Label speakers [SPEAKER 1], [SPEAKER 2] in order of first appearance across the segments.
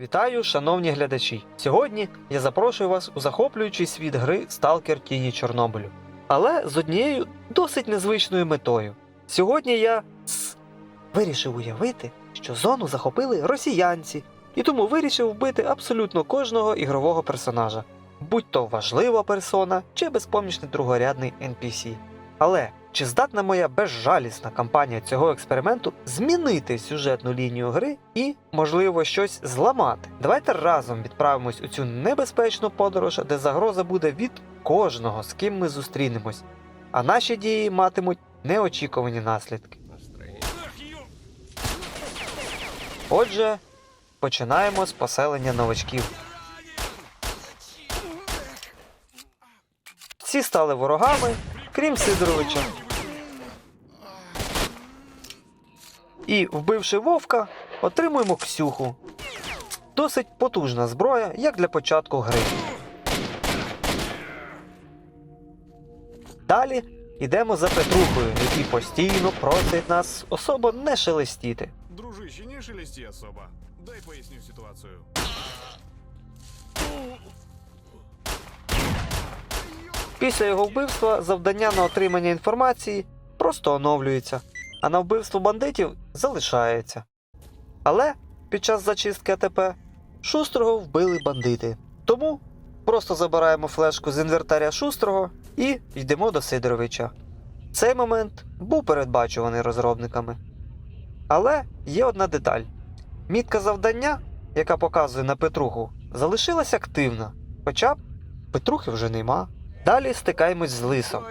[SPEAKER 1] Вітаю, шановні глядачі! Сьогодні я запрошую вас у захоплюючий світ гри Сталкер Тіні Чорнобилю. Але з однією досить незвичною метою. Сьогодні я с- вирішив уявити, що зону захопили росіянці, і тому вирішив вбити абсолютно кожного ігрового персонажа, будь то важлива персона чи безпомічний другорядний NPC. Але чи здатна моя безжалісна кампанія цього експерименту змінити сюжетну лінію гри і, можливо, щось зламати? Давайте разом відправимось у цю небезпечну подорож, де загроза буде від кожного, з ким ми зустрінемось, а наші дії матимуть неочікувані наслідки. Отже, починаємо з поселення новачків. Всі стали ворогами, крім Сидоровича. І, вбивши вовка, отримуємо Ксюху. Досить потужна зброя, як для початку гри. Далі йдемо за Петрухою, який постійно просить нас особо не шелестіти.
[SPEAKER 2] Дружище, не шелести особо. Дай поясню ситуацию.
[SPEAKER 1] Після його вбивства завдання на отримання інформації просто оновлюється, а на вбивство бандитів залишається. Але під час зачистки АТП Шустрого вбили бандити. Тому просто забираємо флешку з інвертаря Шустрого і йдемо до Сидоровича. Цей момент був передбачуваний розробниками. Але є одна деталь: мітка завдання, яка показує на Петруху, залишилась активна, хоча б Петрухи вже нема. Далі стикаємось з лисом.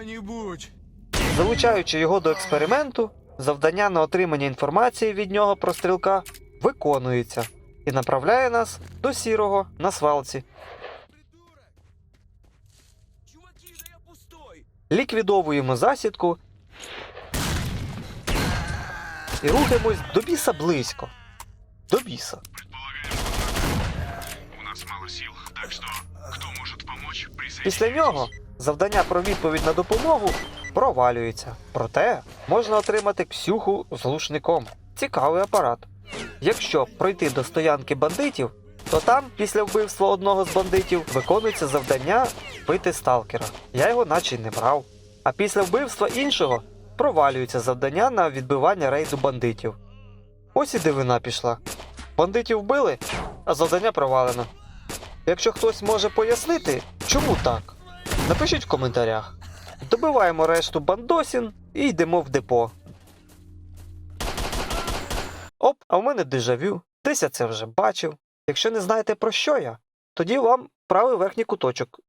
[SPEAKER 1] Залучаючи його до експерименту, завдання на отримання інформації від нього про стрілка виконується і направляє нас до сірого на свалці. Ліквідовуємо засідку і рухаємось до біса близько. До біса.
[SPEAKER 2] У нас мало сил, так что кто может помочь,
[SPEAKER 1] Після нього завдання про відповідь на допомогу провалюється. Проте можна отримати ксюху з глушником. Цікавий апарат. Якщо пройти до стоянки бандитів, то там, після вбивства одного з бандитів, виконується завдання вбити сталкера. Я його наче й не брав. А після вбивства іншого провалюється завдання на відбивання рейду бандитів. Ось і дивина пішла. Бандитів вбили, а завдання провалено. Якщо хтось може пояснити, чому так, напишіть в коментарях. Добиваємо решту бандосін і йдемо в депо. Оп, а в мене дежавю. Десь я це вже бачив. Якщо не знаєте про що я, тоді вам правий верхній куточок.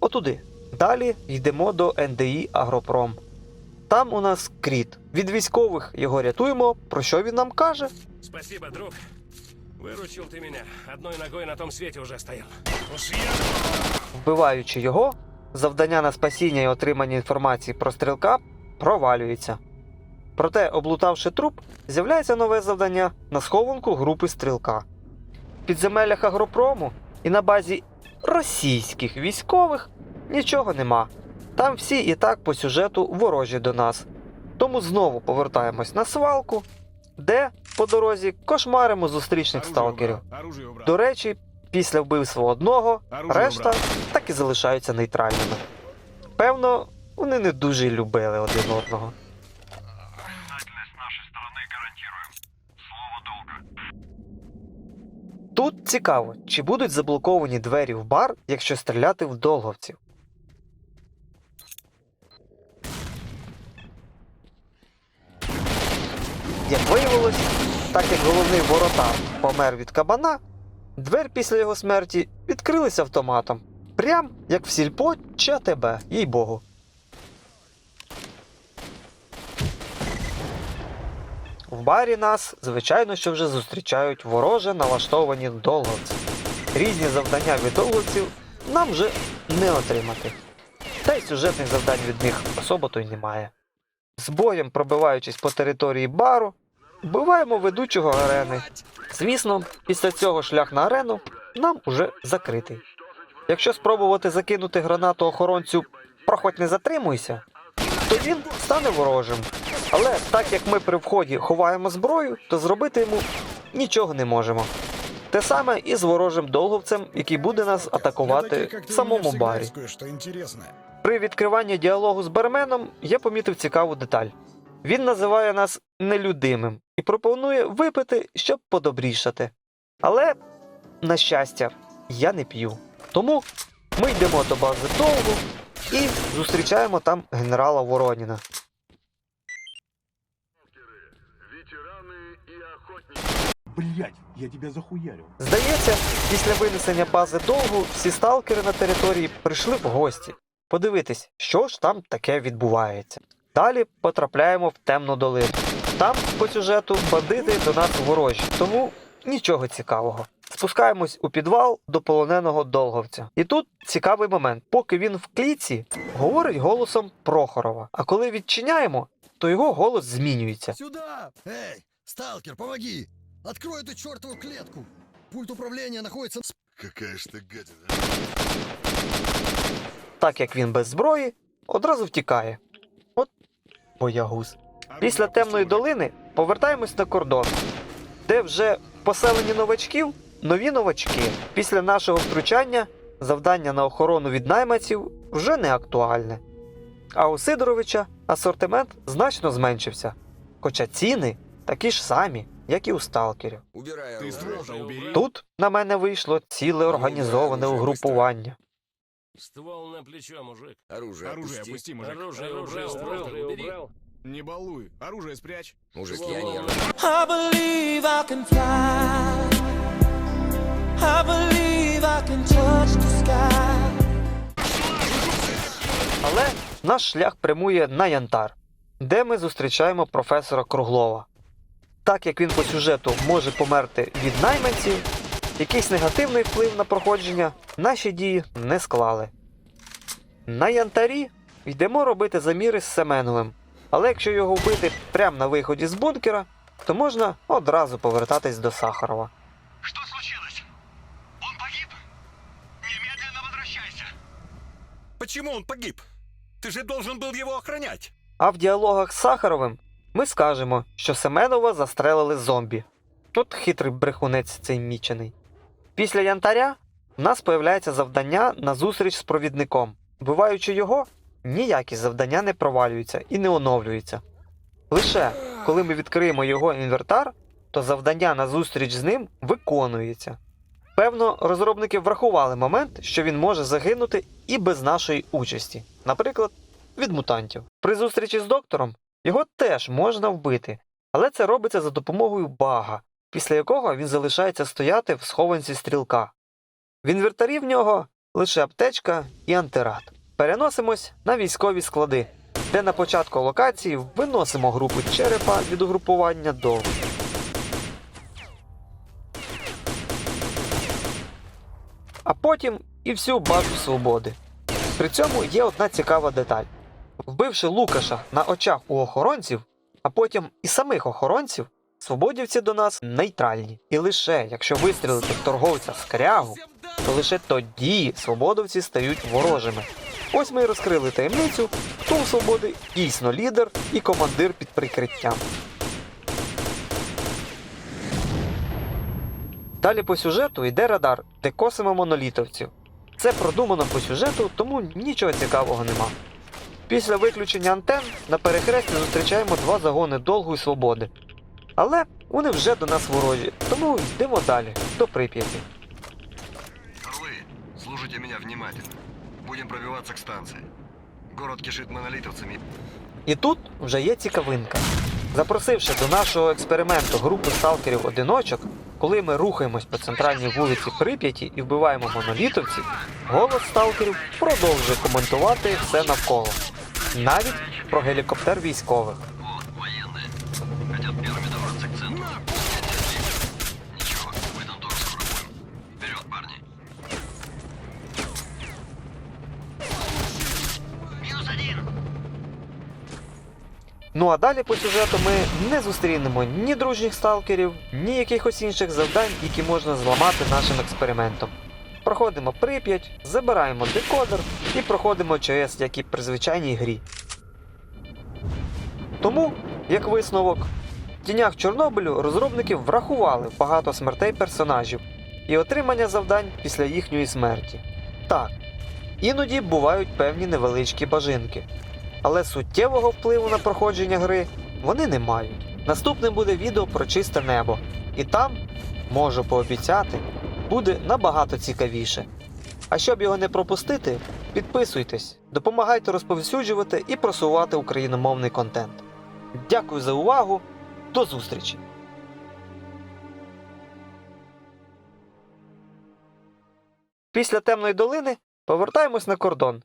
[SPEAKER 1] Отуди. Далі йдемо до НДІ Агропром. Там у нас кріт. Від військових його рятуємо. Про що він нам каже?
[SPEAKER 3] Спасибо, друг. Выручил ты меня. Одной ногой на том свете уже стоял. Уж я...
[SPEAKER 1] Вбиваючи його, завдання на спасіння і отримання інформації про стрілка провалюється. Проте, облутавши труп, з'являється нове завдання на схованку групи стрілка. В підземеллях агропрому і на базі російських військових нічого нема. Там всі і так по сюжету ворожі до нас. Тому знову повертаємось на свалку, де по дорозі кошмаримо зустрічних сталкерів. До речі, після вбивства одного, решта так і залишаються нейтральними. Певно, вони не дуже любили один одного. Тут цікаво, чи будуть заблоковані двері в бар, якщо стріляти в долговців. Як виявилось, так як головний воротар помер від кабана, двері після його смерті відкрилися автоматом. Прям як в сільпо чи АТБ, їй богу. В барі нас, звичайно, що вже зустрічають вороже налаштовані долговці. Різні завдання від долговців нам вже не отримати. Та й сюжетних завдань від них особо то й немає. З боєм пробиваючись по території бару, вбиваємо ведучого арени. Звісно, після цього шлях на арену нам уже закритий. Якщо спробувати закинути гранату охоронцю проходь не затримуйся, то він стане ворожим. Але так як ми при вході ховаємо зброю, то зробити йому нічого не можемо. Те саме і з ворожим долговцем, який буде нас атакувати в самому барі. При відкриванні діалогу з барменом я помітив цікаву деталь. Він називає нас нелюдимим і пропонує випити, щоб подобрішати. Але, на щастя, я не п'ю. Тому ми йдемо до бази довгу і зустрічаємо там генерала Вороніна.
[SPEAKER 4] Блять, я тебя захуярил.
[SPEAKER 1] Здається, після винесення бази довгу всі сталкери на території прийшли в гості подивитись, що ж там таке відбувається. Далі потрапляємо в темну долину. Там, по сюжету, бандити до нас ворожі, тому нічого цікавого. Спускаємось у підвал до полоненого долговця. І тут цікавий момент. Поки він в клітці, говорить голосом Прохорова. А коли відчиняємо, то його голос змінюється.
[SPEAKER 5] Сюда! Эй, сталкер, помоги! Открой эту чертову клетку! Пульт управления находится...
[SPEAKER 6] Какая ж ты гадина.
[SPEAKER 1] Так як він без зброї, одразу втікає. Боягуз. Після темної долини повертаємось на кордон, де вже поселені новачків нові новачки. Після нашого втручання завдання на охорону від найманців вже не актуальне. А у Сидоровича асортимент значно зменшився, хоча ціни такі ж самі, як і у сталкерів. Тут на мене вийшло ціле організоване угрупування.
[SPEAKER 3] Ствол на плечо, мужик.
[SPEAKER 5] Оружие,
[SPEAKER 2] Оружие опусти, мужик.
[SPEAKER 3] Оружие убрал, оружие убрал.
[SPEAKER 2] Не балуй. Оружие спрячь.
[SPEAKER 5] Мужик, я не...
[SPEAKER 7] I believe I can fly. I believe I can touch the sky.
[SPEAKER 1] Але наш шлях прямує на Янтар, де ми зустрічаємо професора Круглова. Так як він по сюжету може померти від найманців, якийсь негативний вплив на проходження наші дії не склали. На Янтарі йдемо робити заміри з Семеновим, але якщо його вбити прямо на виході з бункера, то можна одразу повертатись до Сахарова.
[SPEAKER 6] Что случилось? Он погиб? Немедленно возвращайся.
[SPEAKER 8] Почему он погиб? Ты же должен был его охранять.
[SPEAKER 1] А в діалогах з Сахаровим ми скажемо, що Семенова застрелили зомбі. От хитрий брехунець цей мічений. Після янтаря в нас появляється завдання на зустріч з провідником. Вбиваючи його, ніякі завдання не провалюються і не оновлюються. Лише коли ми відкриємо його інвертар, то завдання на зустріч з ним виконується. Певно, розробники врахували момент, що він може загинути і без нашої участі, наприклад, від мутантів. При зустрічі з доктором його теж можна вбити, але це робиться за допомогою бага, після якого він залишається стояти в схованці стрілка. В інвертарі в нього лише аптечка і антирад. Переносимось на військові склади, де на початку локації виносимо групу черепа від угрупування до. А потім і всю базу свободи. При цьому є одна цікава деталь. Вбивши Лукаша на очах у охоронців, а потім і самих охоронців, свободівці до нас нейтральні. І лише якщо вистрілити в торговця з крягу, то лише тоді свободовці стають ворожими. Ось ми і розкрили таємницю, хто у свободи дійсно лідер і командир під прикриттям. Далі по сюжету йде радар, де косимо монолітовців. Це продумано по сюжету, тому нічого цікавого нема. Після виключення антен на перехресті зустрічаємо два загони долгу і свободи. Але вони вже до нас ворожі, тому йдемо далі, до Прип'яті.
[SPEAKER 6] Орлы, слушайте меня внимательно. Будем пробиваться к станции. Город кишит монолитовцами.
[SPEAKER 1] І тут вже є цікавинка. Запросивши до нашого експерименту групу сталкерів-одиночок, коли ми рухаємось по центральній вулиці Прип'яті і вбиваємо монолітовців, голос сталкерів продовжує коментувати все навколо, навіть про гелікоптер військових. Ну а далі по сюжету ми не зустрінемо ні дружніх сталкерів, ні якихось інших завдань, які можна зламати нашим експериментом. Проходимо Прип'ять, забираємо декодер і проходимо ЧС, як і при звичайній грі. Тому, як висновок, в тінях Чорнобилю розробники врахували багато смертей персонажів, і отримання завдань після їхньої смерті. Так, іноді бувають певні невеличкі бажинки, але суттєвого впливу на проходження гри вони не мають. Наступним буде відео про чисте небо, і там, можу пообіцяти, буде набагато цікавіше. А щоб його не пропустити, підписуйтесь, допомагайте розповсюджувати і просувати україномовний контент. Дякую за увагу, до зустрічі! Після темної долини повертаємось на кордон.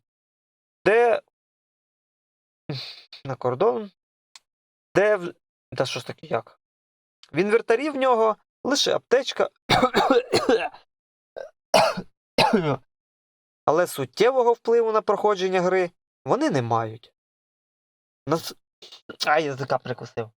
[SPEAKER 1] На кордон. Де. в- Та що ж таке як? В інвертарі в нього лише аптечка. Але суттєвого впливу на проходження гри вони не мають. Нас... Ай, язика прикусив.